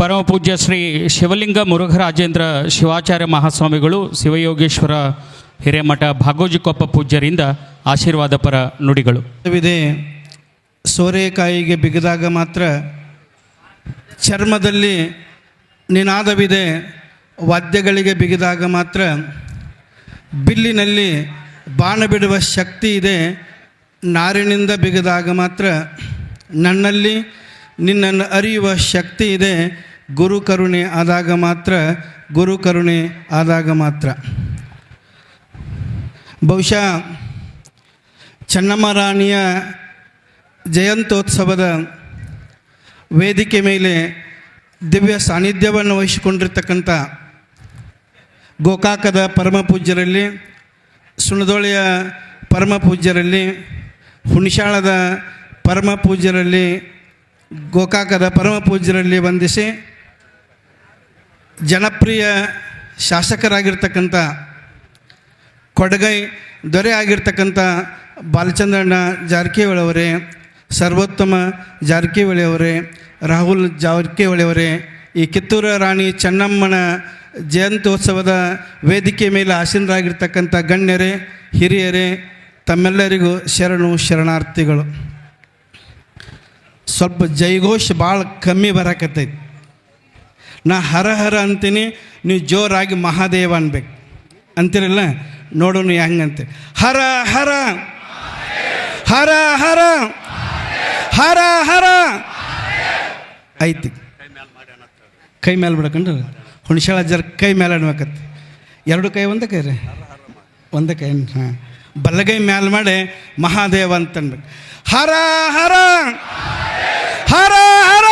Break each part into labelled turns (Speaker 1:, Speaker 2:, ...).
Speaker 1: ಪರಮ ಪೂಜ್ಯ ಶ್ರೀ ಶಿವಲಿಂಗ ಮುರುಘರಾಜೇಂದ್ರ ಶಿವಾಚಾರ್ಯ ಮಹಾಸ್ವಾಮಿಗಳು, ಶಿವಯೋಗೇಶ್ವರ ಹಿರೇಮಠ ಭಾಗೋಜಿಕೊಪ್ಪ ಪೂಜ್ಯರಿಂದ ಆಶೀರ್ವಾದ ಪರ ನುಡಿಗಳು.
Speaker 2: ಸೋರೆಕಾಯಿಗೆ ಬಿಗಿದಾಗ ಮಾತ್ರ ಚರ್ಮದಲ್ಲಿ ನಿನಾದವಿದೆ, ವಾದ್ಯಗಳಿಗೆ ಬಿಗಿದಾಗ ಮಾತ್ರ ಬಿಲ್ಲಿನಲ್ಲಿ ಬಾಣ ಬಿಡುವ ಶಕ್ತಿ ಇದೆ, ನಾರಿನಿಂದ ಬಿಗಿದಾಗ ಮಾತ್ರ ನನ್ನಲ್ಲಿ ನಿನ್ನನ್ನು ಅರಿಯುವ ಶಕ್ತಿ ಇದೆ ಗುರು ಕರುಣೆ ಆದಾಗ ಮಾತ್ರ, ಗುರು ಕರುಣೆ ಆದಾಗ ಮಾತ್ರ. ಬಹುಶಃ ಚೆನ್ನಮ್ಮ ರಾಣಿಯ ಜಯಂತೋತ್ಸವದ ವೇದಿಕೆ ಮೇಲೆ ದಿವ್ಯ ಸಾನ್ನಿಧ್ಯವನ್ನು ವಹಿಸಿಕೊಂಡಿರ್ತಕ್ಕಂಥ ಗೋಕಾಕದ ಪರಮ ಪೂಜ್ಯರಲ್ಲಿ ಸುಣದೋಳಿಯ ಪರಮ ಪೂಜ್ಯರಲ್ಲಿ ಹುಣಸಾಳದ ಪರಮ ಪೂಜ್ಯರಲ್ಲಿ ಗೋಕಾಕದ ಪರಮ ಪೂಜ್ಯರಲ್ಲಿ ವಂದಿಸಿ ಜನಪ್ರಿಯ ಶಾಸಕರಾಗಿರ್ತಕ್ಕಂಥ ಕೊಡಗೈ ದೊರೆ ಆಗಿರ್ತಕ್ಕಂಥ ಬಾಲಚಂದ್ರಣ್ಣ ಜಾರಕಿಹೊಳಿಯವರೇ, ಸರ್ವೋತ್ತಮ ಜಾರಕಿಹೊಳಿ ಅವರೇ ರಾಹುಲ್ ಜಾರಕಿಹೊಳಿ ಅವರೇ ಈ ಕಿತ್ತೂರು ರಾಣಿ ಚೆನ್ನಮ್ಮನ ಜಯಂತ್ಯೋತ್ಸವದ ವೇದಿಕೆ ಮೇಲೆ ಆಸೀನರಾಗಿರ್ತಕ್ಕಂಥ ಗಣ್ಯರೇ, ಹಿರಿಯರೇ, ತಮ್ಮೆಲ್ಲರಿಗೂ ಶರಣು ಶರಣಾರ್ಥಿಗಳು. ಸ್ವಲ್ಪ ಜೈಘೋಷ್ ಭಾಳ ಕಮ್ಮಿ ಬರಕತ್ತೈತಿ. ನಾ ಹರ ಹರ ಅಂತೀನಿ ನೀವು ಜೋರಾಗಿ ಮಹಾದೇವ ಅನ್ಬೇಕು. ಅಂತಿರಲ್ಲ? ನೋಡೋಣ ಹೆಂಗಂತೆ. ಹರ ಹರ ಹರ ಹರ ಹರ ಹರ. ಐತಿ. ಕೈ ಮೇಲೆ ಬಿಡಕಂಡ್ರೆ? ಹುಣಸಾಳ ಜರ ಕೈ ಮೇಲೆ ಅನ್ಬೇಕತ್ತೆ ಎರಡು ಕೈ, ಒಂದೇ ಕೈ ರೀ? ಒಂದೇ ಕೈ ಹಾಂ ಬಲಗೈ ಮೇಲೆ ಮಾಡಿ ಮಹಾದೇವ ಅಂತ ಅನ್ಬೇಕು. ಹರ ಹರ ಹರ ಹರ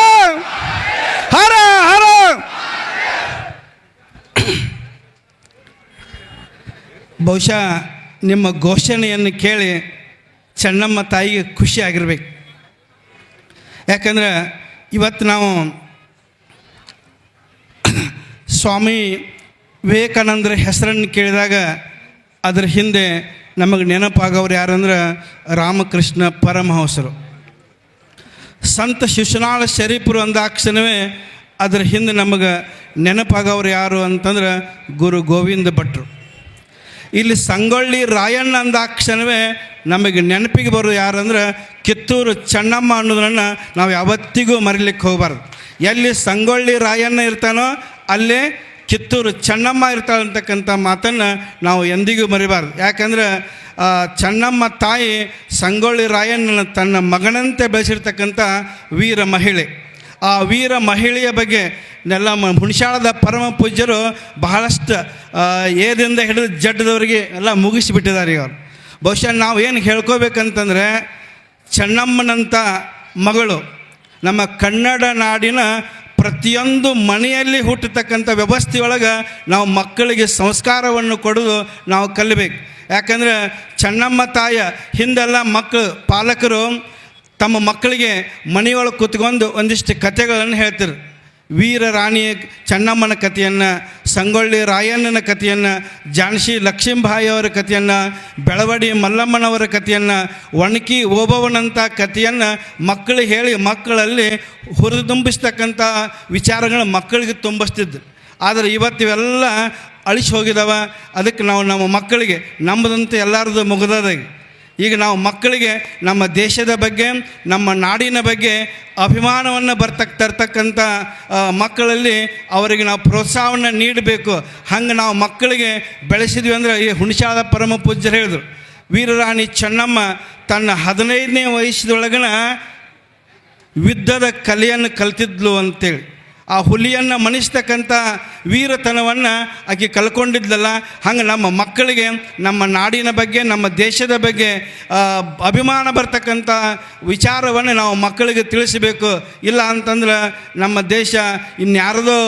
Speaker 2: ಹರ ಬಹುಶಃ ನಿಮ್ಮ ಘೋಷಣೆಯನ್ನು ಕೇಳಿ ಚೆನ್ನಮ್ಮ ತಾಯಿಗೆ ಖುಷಿ ಆಗಿರ್ಬೇಕು. ಯಾಕಂದ್ರೆ ಇವತ್ತು ನಾವು ಸ್ವಾಮಿ ವಿವೇಕಾನಂದರ ಹೆಸರನ್ನು ಕೇಳಿದಾಗ ಅದರ ಹಿಂದೆ ನಮಗೆ ನೆನಪಾಗೋರು ಯಾರಂದ್ರೆ ರಾಮಕೃಷ್ಣ ಪರಮಹಂಸರು. ಸಂತ ಶಿಶುನಾಳ ಶರೀಫರು ಅಂದಾಕ್ಷಣವೇ ಅದರ ಹಿಂದೆ ನಮಗೆ ನೆನಪಾಗೋರು ಯಾರು ಅಂತಂದ್ರೆ ಗುರು ಗೋವಿಂದ ಭಟ್ರು. ಇಲ್ಲಿ ಸಂಗೊಳ್ಳಿ ರಾಯಣ್ಣ ಅಂದಾಕ್ಷಣವೇ ನಮಗೆ ನೆನಪಿಗೆ ಬರೋದು ಯಾರಂದ್ರೆ ಕಿತ್ತೂರು ಚೆನ್ನಮ್ಮ ಅನ್ನೋದನ್ನು ನಾವು ಯಾವತ್ತಿಗೂ ಮರಿಲಿಕ್ಕೆ ಹೋಗಬಾರ್ದು. ಎಲ್ಲಿ ಸಂಗೊಳ್ಳಿ ರಾಯಣ್ಣ ಇರ್ತಾನೋ ಅಲ್ಲೇ ಕಿತ್ತೂರು ಚೆನ್ನಮ್ಮ ಇರ್ತಾಳೆ ಅಂತಕ್ಕಂಥ ಮಾತನ್ನು ನಾವು ಎಂದಿಗೂ ಮರಿಬಾರ್ದು. ಯಾಕಂದ್ರೆ ಚೆನ್ನಮ್ಮ ತಾಯಿ ಸಂಗೊಳ್ಳಿ ರಾಯಣ್ಣನ ತನ್ನ ಮಗನಂತೆ ಬೆಳೆಸಿರ್ತಕ್ಕಂಥ ವೀರ ಮಹಿಳೆ. ಆ ವೀರ ಮಹಿಳೆಯ ಬಗ್ಗೆ ನೆಲ್ಲ ಹುಣಸಾಳದ ಪರಮ ಪೂಜ್ಯರು ಬಹಳಷ್ಟು ಏದಿಂದ ಹಿಡಿದು ಜಡ್ಡದವರಿಗೆ ಎಲ್ಲ ಮುಗಿಸಿಬಿಟ್ಟಿದ್ದಾರೆ ಇವರು. ಬಹುಶಃ ನಾವು ಏನು ಹೇಳ್ಕೋಬೇಕಂತಂದರೆ ಚೆನ್ನಮ್ಮನಂಥ ಮಗಳು ನಮ್ಮ ಕನ್ನಡ ನಾಡಿನ ಪ್ರತಿಯೊಂದು ಮನೆಯಲ್ಲಿ ಹುಟ್ಟತಕ್ಕಂಥ ವ್ಯವಸ್ಥೆಯೊಳಗೆ ನಾವು ಮಕ್ಕಳಿಗೆ ಸಂಸ್ಕಾರವನ್ನು ಕೊಡೋದು ನಾವು ಕಲಿಬೇಕು. ಯಾಕಂದರೆ ಚೆನ್ನಮ್ಮ ತಾಯ ಹಿಂದೆಲ್ಲ ಮಕ್ಕಳು, ಪಾಲಕರು ತಮ್ಮ ಮಕ್ಕಳಿಗೆ ಮನೆಯೊಳಗೆ ಕೂತ್ಕೊಂಡು ಒಂದಿಷ್ಟು ಕಥೆಗಳನ್ನು ಹೇಳ್ತಾರೆ. ವೀರ ರಾಣಿ ಚೆನ್ನಮ್ಮನ ಕಥೆಯನ್ನು, ಸಂಗೊಳ್ಳಿ ರಾಯಣ್ಣನ ಕಥೆಯನ್ನು, ಜಾನ್ಸಿ ಲಕ್ಷ್ಮೀಬಾಯಿಯವರ ಕಥೆಯನ್ನು, ಬೆಳವಡಿ ಮಲ್ಲಮ್ಮನವರ ಕಥೆಯನ್ನು, ಒಣಕಿ ಓಬವ್ವನಂಥ ಕಥೆಯನ್ನು ಮಕ್ಕಳು ಹೇಳಿ ಮಕ್ಕಳಲ್ಲಿ ಹುರಿದುಂಬಿಸ್ತಕ್ಕಂಥ ವಿಚಾರಗಳು ಮಕ್ಕಳಿಗೆ ತುಂಬಿಸ್ತಿದ್ದು ಆದರೆ ಇವತ್ತು ಇವೆಲ್ಲ ಅಳಿಸಿ ಹೋಗಿದಾವ. ಅದಕ್ಕೆ ನಾವು ನಮ್ಮ ಮಕ್ಕಳಿಗೆ ನಂಬದಂತೆ ಎಲ್ಲರದು ಮುಗಿದದ. ಈಗ ನಾವು ಮಕ್ಕಳಿಗೆ ನಮ್ಮ ದೇಶದ ಬಗ್ಗೆ, ನಮ್ಮ ನಾಡಿನ ಬಗ್ಗೆ ಅಭಿಮಾನವನ್ನು ಬರ್ತಕ್ಕ ತರ್ತಕ್ಕಂಥ ಮಕ್ಕಳಲ್ಲಿ ಅವರಿಗೆ ನಾವು ಪ್ರೋತ್ಸಾಹವನ್ನು ನೀಡಬೇಕು. ಹಂಗೆ ನಾವು ಮಕ್ಕಳಿಗೆ ಬೆಳೆಸಿದ್ವಿ ಅಂದರೆ ಈ ಹುಣಸಾದ ಪರಮ ಪೂಜ್ಯರು ಹೇಳಿದರು. ವೀರರಾಣಿ ಚೆನ್ನಮ್ಮ ತನ್ನ ಹದಿನೈದನೇ ವಯಸ್ಸದೊಳಗನ ಯುದ್ಧದ ಕಲೆಯನ್ನು ಕಲ್ತಿದ್ಲು ಅಂತೇಳಿ. ಆ ಹುಲಿಯನ್ನು ಮಣಿಸ್ತಕ್ಕಂಥ ವೀರತನವನ್ನು ಆಕೆ ಕಲ್ಕೊಂಡಿದ್ಲಲ್ಲ ಹಂಗೆ ನಮ್ಮ ಮಕ್ಕಳಿಗೆ, ನಮ್ಮ ನಾಡಿನ ಬಗ್ಗೆ, ನಮ್ಮ ದೇಶದ ಬಗ್ಗೆ ಅಭಿಮಾನ ಬರ್ತಕ್ಕಂಥ ವಿಚಾರವನ್ನು ನಾವು ಮಕ್ಕಳಿಗೆ ತಿಳಿಸಬೇಕು. ಇಲ್ಲ ಅಂತಂದ್ರೆ ನಮ್ಮ ದೇಶ ಇನ್ಯಾರದೋ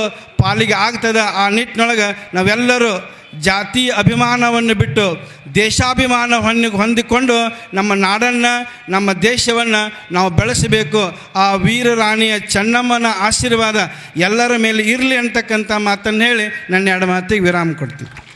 Speaker 2: ಪಾಲಿಗೆ ಆಗ್ತದೆ ಆ ನಿಟ್ಟಿನೊಳಗೆ ನಾವೆಲ್ಲರೂ ಜಾತಿ ಅಭಿಮಾನವನ್ನು ಬಿಟ್ಟು ದೇಶಾಭಿಮಾನವನ್ನು ಹೊಂದಿಕೊಂಡು ನಮ್ಮ ನಾಡನ್ನು, ನಮ್ಮ ದೇಶವನ್ನು ನಾವು ಬೆಳೆಸಬೇಕು. ಆ ವೀರ ರಾಣಿಯ ಚೆನ್ನಮ್ಮನ ಆಶೀರ್ವಾದ ಎಲ್ಲರ ಮೇಲೆ ಇರಲಿ ಅಂತಕ್ಕಂಥ ಮಾತನ್ನು ಹೇಳಿ ನನ್ನ ಎರಡು ಮಾತಿಗೆ ವಿರಾಮ ಕೊಡ್ತೀನಿ.